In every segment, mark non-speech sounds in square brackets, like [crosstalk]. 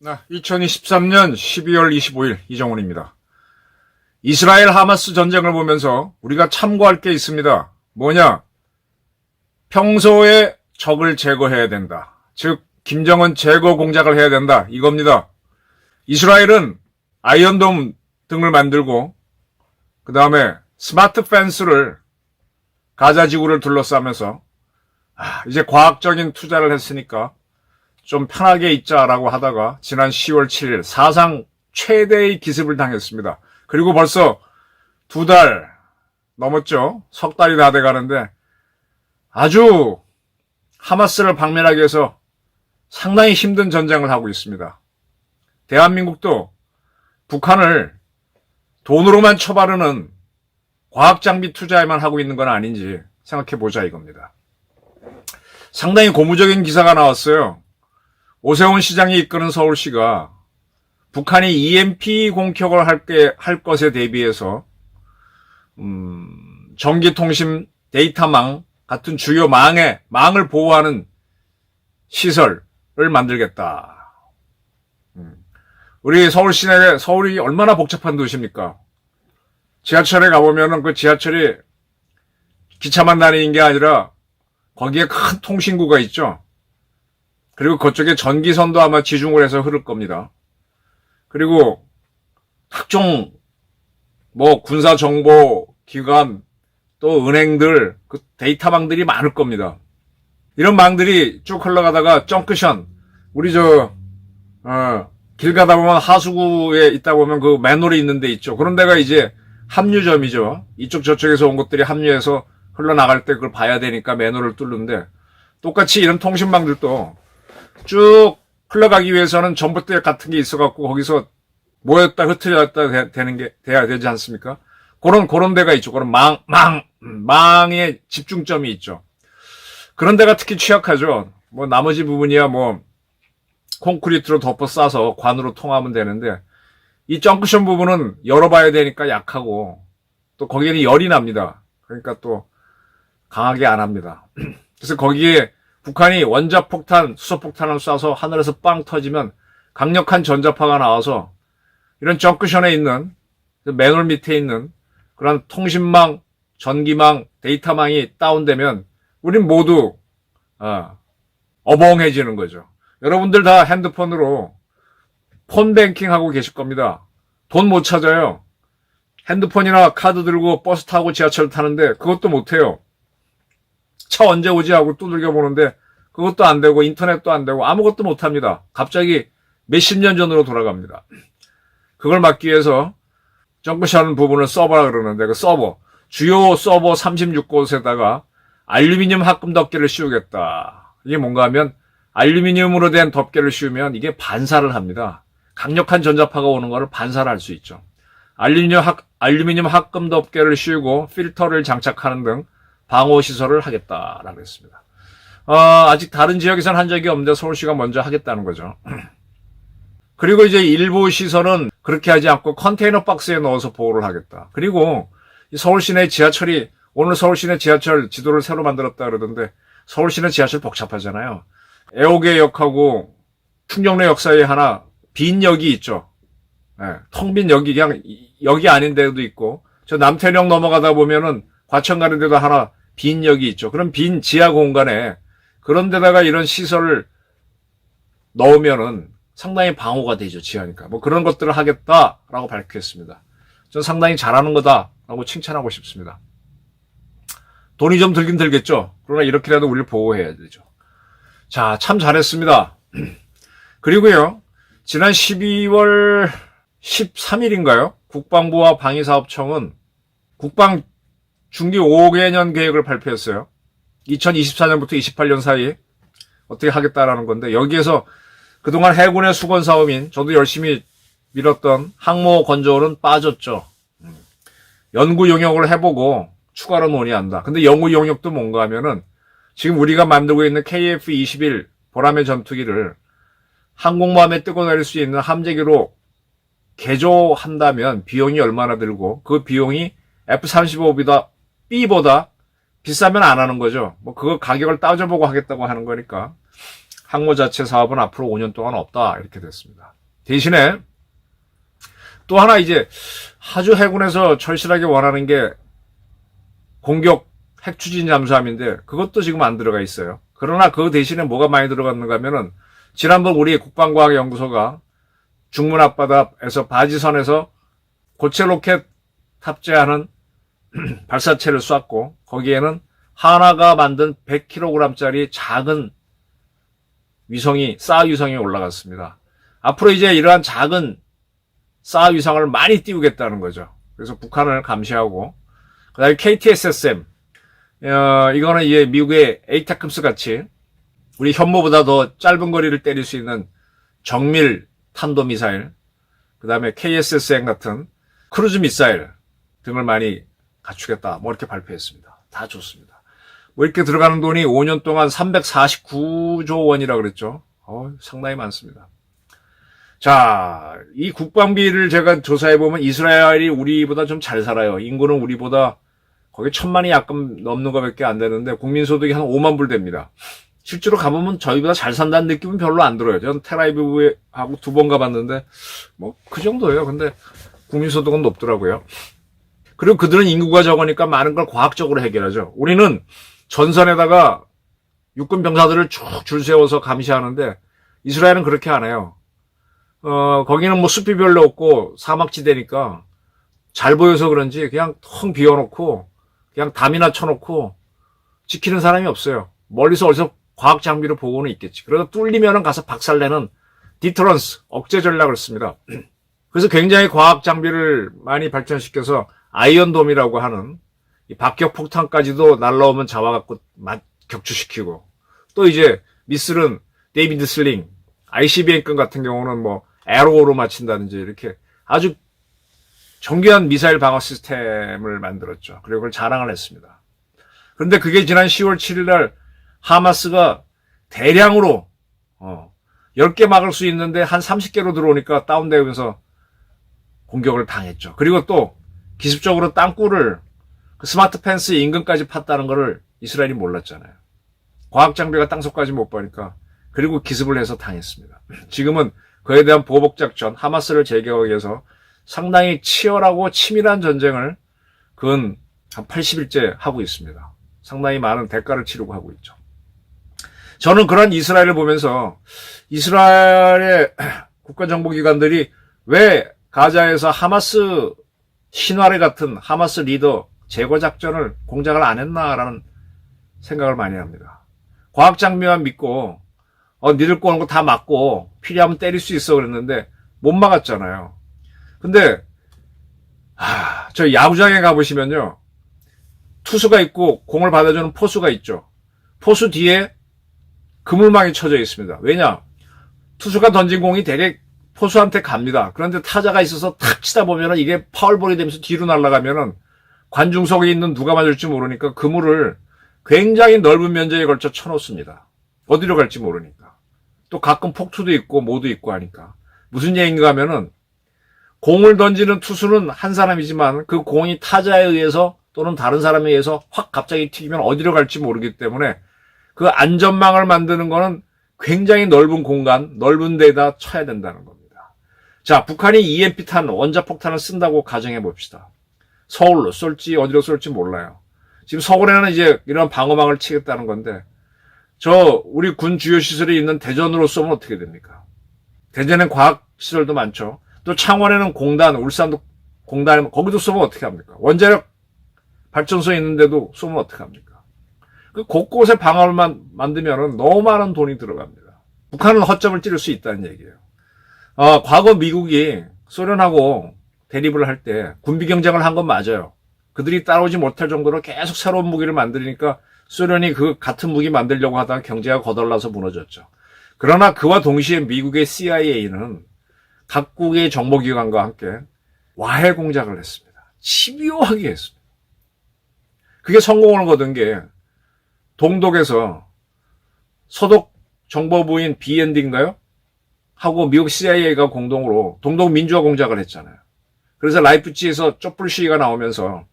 네, 2023년 12월 25일 이정훈입니다. 이스라엘 하마스 전쟁을 보면서 우리가 참고할 게 있습니다. 뭐냐? 평소에 적을 제거해야 된다. 즉 김정은 제거 공작을 해야 된다. 이겁니다. 이스라엘은 아이언돔 등을 만들고 그 다음에 스마트 펜스를 가자 지구를 둘러싸면서 아, 이제 과학적인 투자를 했으니까 좀 편하게 있자라고 하다가 지난 10월 7일 사상 최대의 기습을 당했습니다. 그리고 벌써 두 달 넘었죠. 석 달이 다 돼 가는데 아주 하마스를 박멸하기 위해서 상당히 힘든 전쟁을 하고 있습니다. 대한민국도 북한을 돈으로만 처바르는 과학 장비 투자에만 하고 있는 건 아닌지 생각해 보자 이겁니다. 상당히 고무적인 기사가 나왔어요. 오세훈 시장이 이끄는 서울시가 북한이 EMP 공격을 할, 게, 할 것에 대비해서 음, 전기통신 데이터망 같은 주요 망에 망을 보호하는 시설을 만들겠다. 음. 우리 서울 시내 서울이 얼마나 복잡한 도시입니까? 지하철에 가보면은 그 지하철이 기차만 다니는 게 아니라 거기에 큰 통신구가 있죠. 그리고 그쪽에 전기선도 아마 지중을 해서 흐를 겁니다. 그리고 각종 뭐 군사 정보 기관 또 은행들 그 데이터망들이 많을 겁니다. 이런 망들이 쭉 흘러가다가 정크션 우리 저 어, 길 가다 보면 하수구에 있다 보면 그 맨홀이 있는 데 있죠. 그런 데가 이제 합류점이죠. 이쪽 저쪽에서 온 것들이 합류해서 흘러나갈 때 그걸 봐야 되니까 맨홀을 뚫는데 똑같이 이런 통신망들도 쭉 흘러가기 위해서는 전봇대 같은 게 있어갖고 거기서 모였다 되- 되는 게 돼야 되지 않습니까? 그런 그런 데가 있죠. 그런 망, 망, 음, 망의 집중점이 있죠. 그런 데가 특히 취약하죠. 뭐 나머지 부분이야 뭐 콘크리트로 덮어 싸서 관으로 통하면 되는데 이 정크션 부분은 열어봐야 되니까 약하고 또 거기에는 열이 납니다. 그러니까 또 강하게 안 합니다. [clears throat] 그래서 거기에 북한이 원자폭탄, 수소폭탄을 쏴서 하늘에서 빵 터지면 강력한 전자파가 나와서 이런 정크션에 있는 그 맨홀 밑에 있는 그런 통신망, 전기망, 데이터망이 다운되면 우린 모두 어, 어벙해지는 거죠. 여러분들 다 핸드폰으로 폰뱅킹 하고 계실 겁니다. 돈 못 찾아요. 핸드폰이나 카드 들고 버스 타고 지하철 타는데 그것도 못 해요. 차 언제 오지 하고 두들겨 보는데 그것도 안 되고 인터넷도 안 되고 아무것도 못 합니다. 갑자기 몇십 년 전으로 돌아갑니다. 그걸 막기 위해서 정크션 부분을 서버라 그러는데 그 서버 주요 서버 36곳에다가 알루미늄 합금 덮개를 씌우겠다. 이게 뭔가 하면 알루미늄으로 된 덮개를 씌우면 이게 반사를 합니다. 강력한 전자파가 오는 거를 반사를 할 수 있죠. 알루미늄 합, 알루미늄 합금 덮개를 씌우고 필터를 장착하는 등 방호 시설을 하겠다라고 했습니다. 어, 아직 다른 지역에서는 한 적이 없는데 서울시가 먼저 하겠다는 거죠. [clears throat] 그리고 이제 일부 시설은 그렇게 하지 않고 컨테이너 박스에 넣어서 보호를 하겠다. 그리고 이 서울 시내 지하철이 오늘 서울 시내 지하철 지도를 새로 만들었다 그러던데 서울 시내 지하철 복잡하잖아요. 애호개역하고 충정로 역 사이에 하나 빈 역이 있죠. 예, 텅빈 역이 그냥 이- 역이 아닌 데도 있고 저 남태령 넘어가다 보면은 과천 가는 데도 하나 빈 역이 있죠. 그런 빈 지하 공간에 그런 데다가 이런 시설을 넣으면은 상당히 방어가 되죠, 지하니까. 뭐 그런 것들을 하겠다라고 밝혔습니다. 전 상당히 잘하는 거다라고 칭찬하고 싶습니다. 돈이 좀 들긴 들겠죠. 그러나 이렇게라도 우리를 보호해야 되죠. 자, 참 잘했습니다. [clears throat] 그리고요, 지난 12월 13일인가요? 국방부와 방위사업청은 국방 중기 5개년 계획을 발표했어요. 2024년부터 28년 사이 어떻게 하겠다라는 건데 여기에서 그동안 해군의 수건 사업인 저도 열심히 밀었던 항모 건조는 빠졌죠. 음. 연구 용역을 해보고 추가로 논의한다. 근데 연구 용역도 뭔가 하면은 지금 우리가 만들고 있는 KF-21 보람의 전투기를 항공모함에 뜨고 내릴 수 있는 함재기로 개조한다면 비용이 얼마나 들고 그 비용이 F-35보다 B보다 비싸면 안 하는 거죠. 뭐 그거 가격을 따져보고 하겠다고 하는 거니까 항모 자체 사업은 앞으로 5년 동안 없다 이렇게 됐습니다. 대신에 또 하나 이제 하주 해군에서 절실하게 원하는 게 공격 핵 추진 잠수함인데 그것도 지금 안 들어가 있어요. 그러나 그 대신에 뭐가 많이 들어갔는가 하면은 지난번 우리 국방과학연구소가 중문 앞바다에서 바지선에서 고체 로켓 탑재하는 [clears throat] 발사체를 쐈고 거기에는 하나가 만든 100kg짜리 작은 위성이 싸 위성이 올라갔습니다. 앞으로 이제 이러한 작은 싸 위성을 많이 띄우겠다는 거죠. 그래서 북한을 감시하고 그다음에 KTSSM 어, 이거는 이제 미국의 에이타크스 같이 우리 현모보다 더 짧은 거리를 때릴 수 있는 정밀 탄도 미사일, 그 다음에 KSSM 같은 크루즈 미사일 등을 많이 갖추겠다. 뭐 이렇게 발표했습니다. 다 좋습니다. 뭐 이렇게 들어가는 돈이 5년 동안 349조 원이라 그랬죠. 어, 상당히 많습니다. 자, 이 국방비를 제가 조사해 보면 이스라엘이 우리보다 좀 잘 살아요. 인구는 우리보다 거기 천만이 약간 넘는 것밖에 안 되는데 국민소득이 한 5만 불 됩니다. 실제로 가보면 저희보다 잘 산다는 느낌은 별로 안 들어요. 저는 테라이브에 하고 두 번 가봤는데 뭐 그 정도예요. 근데 국민소득은 높더라고요. 그리고 그들은 인구가 적으니까 많은 걸 과학적으로 해결하죠. 우리는 전선에다가 육군 병사들을 쭉 줄 세워서 감시하는데 이스라엘은 그렇게 안 해요. 어, 거기는 뭐 숲이 별로 없고 사막지대니까 잘 보여서 그런지 그냥 텅 비워놓고 그냥 담이나 쳐놓고 지키는 사람이 없어요. 멀리서 어디서 과학 장비를 보고는 있겠지. 그래서 뚫리면은 가서 박살내는 디터런스, 억제 전략을 씁니다. [clears throat] 그래서 굉장히 과학 장비를 많이 발전시켜서 아이언돔이라고 하는 이 박격 폭탄까지도 날라오면 잡아갖고 맞- 격추시키고 또 이제 미슬은 데이비드 슬링, ICBM급 같은 경우는 뭐 에로로 맞힌다든지 이렇게 아주 정교한 미사일 방어 시스템을 만들었죠. 그리고 그걸 자랑을 했습니다. 그런데 그게 지난 10월 7일 날 하마스가 대량으로 어, 10개 막을 수 있는데 한 30개로 들어오니까 다운되면서 공격을 당했죠. 그리고 또 기습적으로 땅굴을 그 스마트 펜스 인근까지 팠다는 것을 이스라엘이 몰랐잖아요. 과학 장비가 땅속까지 못 보니까 그리고 기습을 해서 당했습니다. 지금은 그에 대한 보복 작전 하마스를 제거하기 위해서 상당히 치열하고 치밀한 전쟁을 근한 80일째 하고 있습니다. 상당히 많은 대가를 치르고 하고 있죠. 저는 그런 이스라엘을 보면서 이스라엘의 국가정보기관들이 왜 가자에서 하마스 신화래 같은 하마스 리더 제거 작전을 공작을 안 했나라는 생각을 많이 합니다. 과학 장비만 믿고 어 니들 꼬는 거 다 맞고 필요하면 때릴 수 있어 그랬는데 못 막았잖아요. 근데 아, 저 야구장에 가보시면요. 투수가 있고 공을 받아주는 포수가 있죠. 포수 뒤에 그물망이 쳐져 있습니다. 왜냐? 투수가 던진 공이 되게 포수한테 갑니다. 그런데 타자가 있어서 탁 치다 보면은 이게 파울볼이 되면서 뒤로 날아가면은 관중석에 있는 누가 맞을지 모르니까 그물을 굉장히 넓은 면적에 걸쳐 쳐놓습니다. 어디로 갈지 모르니까. 또 가끔 폭투도 있고 뭐도 있고 하니까. 무슨 얘기인가 하면은 공을 던지는 투수는 한 사람이지만 그 공이 타자에 의해서 또는 다른 사람에 의해서 확 갑자기 튀기면 어디로 갈지 모르기 때문에 그 안전망을 만드는 거는 굉장히 넓은 공간, 넓은 데다 쳐야 된다는 겁니다. 자, 북한이 EMP탄, 원자폭탄을 쓴다고 가정해 봅시다. 서울로 쏠지 어디로 쏠지 몰라요. 지금 서울에는 이제 이런 방어망을 치겠다는 건데 저 우리 군 주요 시설이 있는 대전으로 쏘면 어떻게 됩니까? 대전엔 과학 시설도 많죠. 또 창원에는 공단, 울산도 공단, 거기도 쏘면 어떻게 합니까? 원자력 발전소 있는데도 쏘면 어떻게 합니까? 그 곳곳에 방어만 만들면 너무 많은 돈이 들어갑니다. 북한은 허점을 찌를 수 있다는 얘기예요. 어, 과거 미국이 소련하고 대립을 할 때 군비 경쟁을 한 건 맞아요. 그들이 따라오지 못할 정도로 계속 새로운 무기를 만드니까 소련이 그 같은 무기 만들려고 하다가 경제가 거덜나서 무너졌죠. 그러나 그와 동시에 미국의 CIA는 각국의 정보기관과 함께 와해 공작을 했습니다. 집요하게 했습니다. 그게 성공을 거둔 게 동독에서 서독 정보부인 BND인가요? 하고 미국 CIA가 공동으로 동독 민주화 공작을 했잖아요. 그래서 라이프치에서 촛불 시위가 나오면서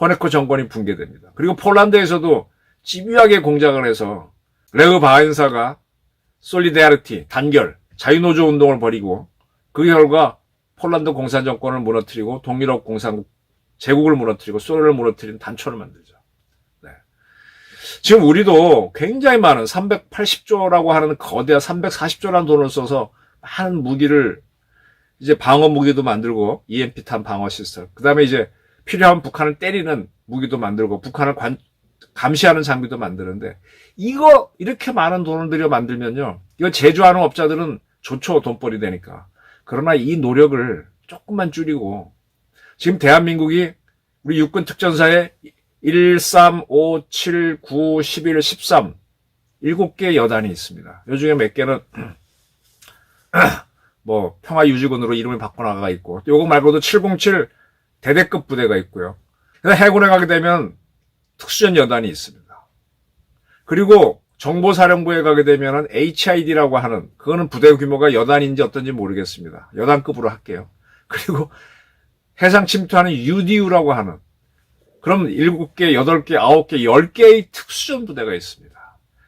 호네코 정권이 붕괴됩니다. 그리고 폴란드에서도 집요하게 공작을 해서 레흐 바엔사가 솔리데아르티, 단결, 자유노조 운동을 벌이고 그 결과 폴란드 공산 정권을 무너뜨리고 동유럽 공산국 제국을 무너뜨리고 소련을 무너뜨린 단초를 만들죠. 네. 지금 우리도 굉장히 많은 380조라고 하는 거대한 340조라는 돈을 써서 많은 무기를 이제 방어 무기도 만들고 EMP탄 방어 시스템. 그 다음에 이제 필요한 북한을 때리는 무기도 만들고 북한을 관- 감시하는 장비도 만드는데 이거 이렇게 많은 돈을 들여 만들면요. 이거 제조하는 업자들은 좋죠. 돈벌이 되니까. 그러나 이 노력을 조금만 줄이고 지금 대한민국이 우리 육군 특전사에 1, 3, 5, 7, 9, 11, 13 7개 여단이 있습니다. 요 중에 몇 개는 [clears throat] 뭐 평화유지군으로 이름을 바꿔나가 있고 요거 말고도 707 대대급 부대가 있고요. 해군에 가게 되면 특수전 여단이 있습니다. 그리고 정보사령부에 가게 되면은 HID라고 하는 그거는 부대 규모가 여단인지 어떤지 모르겠습니다. 여단급으로 할게요. [laughs] 그리고 해상 침투하는 UDU라고 하는 그럼 7개, 8개, 9개, 10개의 특수전 부대가 있습니다.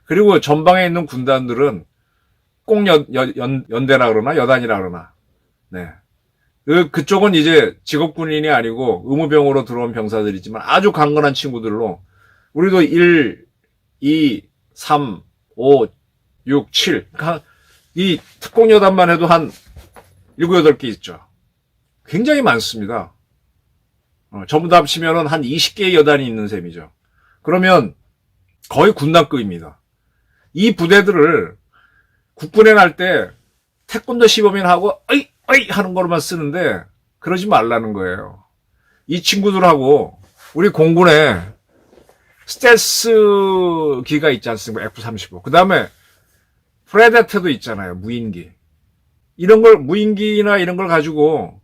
그리고 전방에 있는 군단들은 꼭 연, 연, 연, 연대라 그러나 여단이라 그러나 네. 그, 그쪽은 이제 직업 군인이 아니고 의무병으로 들어온 병사들이지만 아주 강건한 친구들로 우리도 1, 2, 3, 5, 6, 7. 그러니까 이 특공여단만 해도 한 7, 8개 있죠. 굉장히 많습니다. 어, 전부 다 합치면은 한 20개의 여단이 있는 셈이죠. 그러면 거의 군단급입니다. 이 부대들을 국군에 날 때 태권도 시범인 하고 어이 어이 하는 거로만 쓰는데 그러지 말라는 거예요. 이 친구들하고 우리 공군에 스텔스 기가 있지 않습니까? F-35. 그 다음에 프레데터도 있잖아요. 무인기. 이런 걸 무인기나 이런 걸 가지고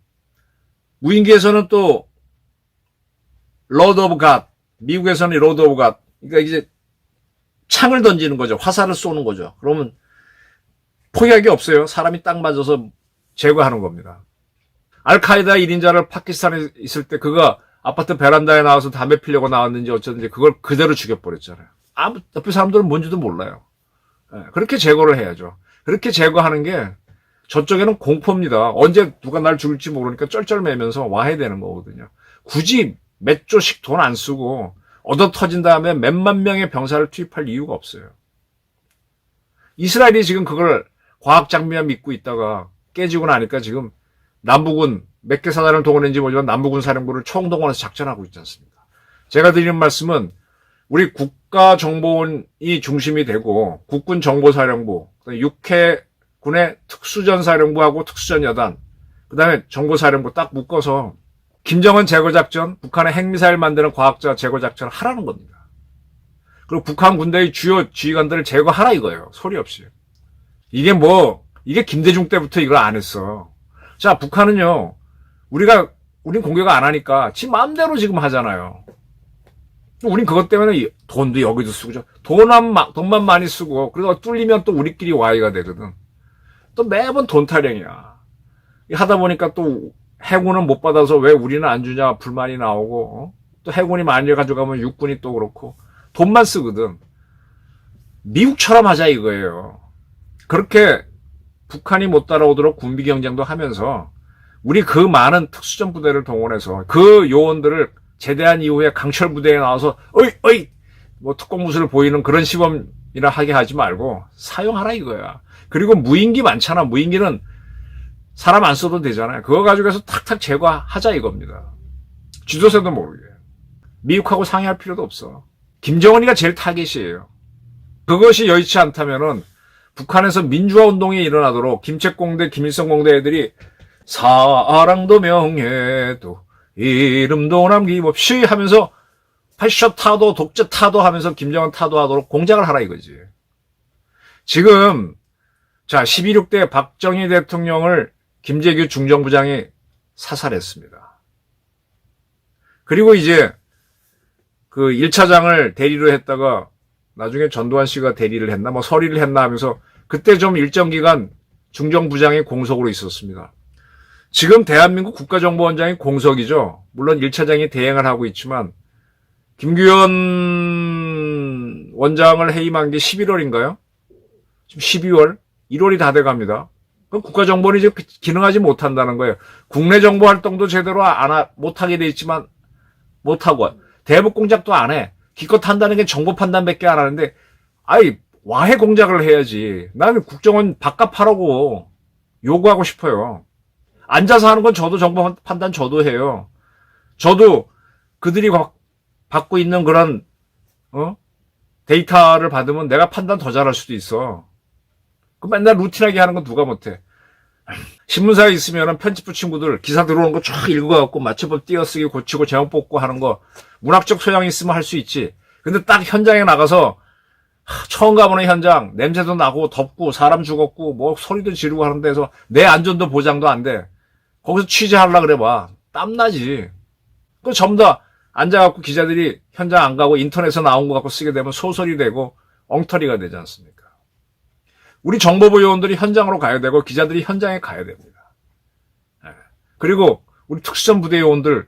무인기에서는 또 로드 오브 갓 미국에서는 로드 오브 갓 그러니까 이제 창을 던지는 거죠. 화살을 쏘는 거죠. 그러면 포기하기 없어요. 사람이 딱 맞아서 제거하는 겁니다. 알카에다 1인자를 파키스탄에 있을 때 그가 아파트 베란다에 나와서 담배 피려고 나왔는지 어쩌든지 그걸 그대로 죽여버렸잖아요. 아무, 옆에 사람들은 뭔지도 몰라요. 예, 그렇게 제거를 해야죠. 그렇게 제거하는 게 저쪽에는 공포입니다. 언제 누가 날 죽일지 모르니까 쩔쩔매면서 와야 되는 거거든요. 굳이 몇 조씩 돈 안 쓰고 얻어 터진 다음에 몇만 명의 병사를 투입할 이유가 없어요. 이스라엘이 지금 그걸 과학 장비만 믿고 있다가 깨지고 나니까 지금 남북은 몇 개 사단을 동원했는지 모르지만 남북군 사령부를 총동원해서 작전하고 있지 않습니까? 제가 드리는 말씀은 우리 국가정보원이 중심이 되고 국군정보사령부, 육해군의 특수전사령부하고 특수전여단, 그 다음에 정보사령부 딱 묶어서 김정은 제거작전, 북한의 핵미사일 만드는 과학자 제거작전을 하라는 겁니다. 그리고 북한 군대의 주요 지휘관들을 제거하라 이거예요. 소리 없이. 이게 뭐, 이게 김대중 때부터 이걸 안 했어. 자, 북한은요, 우리가, 우린 공격 안 하니까, 지 마음대로 지금 하잖아요. 우린 그것 때문에 이- 돈도 여기도 쓰고, 돈만, 마- 돈만 많이 쓰고, 그래서 뚫리면 또 우리끼리 와이가 되거든. 또 매번 돈 타령이야. 하다 보니까 또 해군은 못 받아서 왜 우리는 안 주냐 불만이 나오고, 어? 또 해군이 많이 가져가면 육군이 또 그렇고, 돈만 쓰거든. 미국처럼 하자 이거예요. 그렇게 북한이 못 따라오도록 군비 경쟁도 하면서 우리 그 많은 특수전 부대를 동원해서 그 요원들을 제대한 이후에 강철 부대에 나와서 어이 어이 뭐 특공무술을 보이는 그런 시범이나 하게 하지 말고 사용하라 이거야. 그리고 무인기 많잖아. 무인기는 사람 안 써도 되잖아요. 그거 가지고 해서 탁탁 제거하자 이겁니다. 지도세도 모르게. 미국하고 상의할 필요도 없어. 김정은이가 제일 타겟이에요. 그것이 여의치 않다면은 북한에서 민주화 운동이 일어나도록 김책공대, 김일성 공대 애들이 사랑도 명예도 이름도 남김없이 하면서 패션 타도 독재 타도 하면서 김정은 타도 하도록 공작을 하라 이거지. 지금 자 12.6대 박정희 대통령을 김재규 중정부장이 사살했습니다. 그리고 이제 그 1차장을 대리로 했다가 나중에 전두환 씨가 대리를 했나 뭐 서리를 했나 하면서 그때 좀 일정 기간 중정부장이 공석으로 있었습니다. 지금 대한민국 국가정보원장이 공석이죠. 물론 1차장이 대행을 하고 있지만 김규현 원장을 해임한 게 11월인가요? 지금 12월? 1월이 다 돼갑니다. 그럼 국가정보원이 이제 기능하지 못한다는 거예요. 국내 정보 활동도 제대로 안 하, 못하게 돼 있지만 못하고 대북 공작도 안 해. 기껏 한다는 게 정보 판단밖에 안 하는데 아이 와해 공작을 해야지. 나는 국정원 바깥 하라고 요구하고 싶어요. 앉아서 하는 건 저도 정보 판단 저도 해요. 저도 그들이 과- 받고 있는 그런 어? 데이터를 받으면 내가 판단 더 잘할 수도 있어. 그 맨날 루틴하게 하는 건 누가 못해. [clears throat] 신문사에 있으면 편집부 친구들 기사 들어오는 거 쫙 읽어갖고 맞춤법 띄어쓰기 고치고 제목 뽑고 하는 거 문학적 소양이 있으면 할 수 있지. 근데 딱 현장에 나가서 하, 처음 가보는 현장 냄새도 나고 덥고 사람 죽었고 뭐 소리도 지르고 하는 데서 내 안전도 보장도 안 돼. 거기서 취재하려 그래 봐. 땀나지. 그 전부 다 앉아갖고 기자들이 현장 안 가고 인터넷에 나온 거 갖고 쓰게 되면 소설이 되고 엉터리가 되지 않습니까? 우리 정보부 요원들이 현장으로 가야 되고 기자들이 현장에 가야 됩니다. 예. 그리고 우리 특수전 부대 요원들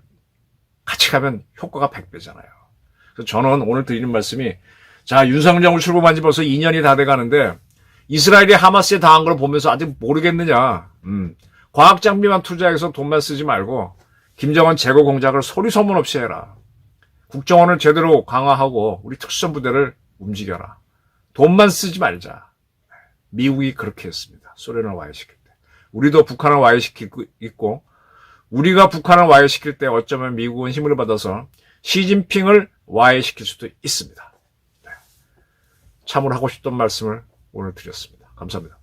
같이 가면 효과가 100배잖아요. 그래서 저는 오늘 드리는 말씀이 자 윤석열 정부 출범한 지 벌써 2년이 다 돼가는데 이스라엘이 하마스에 당한 걸 보면서 아직 모르겠느냐. 음. 과학 장비만 투자해서 돈만 쓰지 말고 김정은 제거 공작을 소리 소문 없이 해라. 국정원을 제대로 강화하고 우리 특수전 부대를 움직여라. 돈만 쓰지 말자. 미국이 그렇게 했습니다. 소련을 와해시킬 때. 우리도 북한을 와해시키고 있고 우리가 북한을 와해시킬 때 어쩌면 미국은 힘을 받아서 시진핑을 와해시킬 수도 있습니다. 네. 참으로 하고 싶던 말씀을 오늘 드렸습니다. 감사합니다.